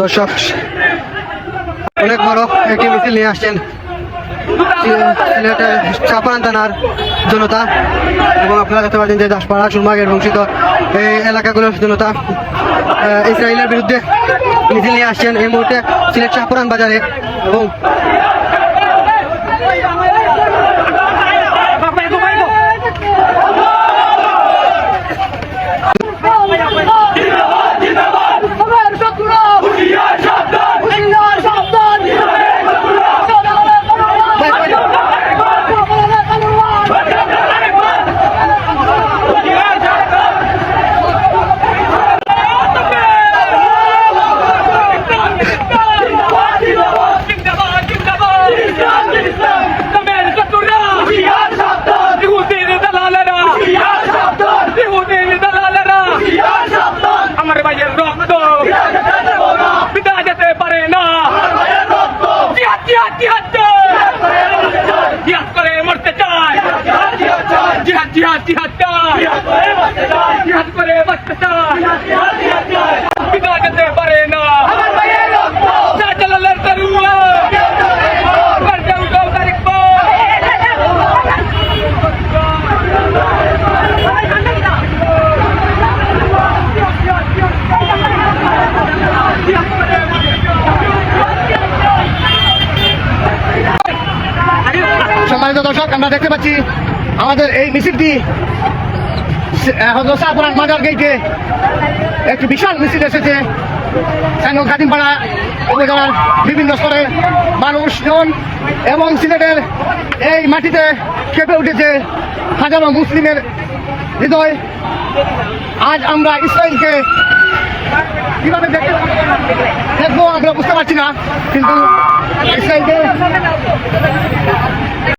দর্শক, অনেক বড় একটি মিছিল নিয়ে আসছেন সিলেটের চাপান থানার জনতা এবং আপনারা দেখতে পাচ্ছেন যে দাসপাড়া সুরমাগের বংশিত এই এলাকাগুলোর জনতা ইসরায়েলের বিরুদ্ধে মিছিল নিয়ে আসছেন। এই মুহূর্তে সিলেট চাপুরান বাজারে এবং সম্মানিত দর্শক, আমরা দেখতে পাচ্ছি আমাদের এই মিছিলটি হজরত মাজার গেইটে একটি বিশাল মিছিল এসেছে। স্যাঙ্গল কাটিমপাড়া উপজেলার বিভিন্ন স্তরের মানুষজন এবং সিলেটের এই মাটিতে কেঁপে উঠেছে হাজারো মুসলিমের হৃদয়। আজ আমরা ইসরায়েলকে কীভাবে দেখতে দেখব আমরা বুঝতে পারছি না, কিন্তু ইসরায়েলকে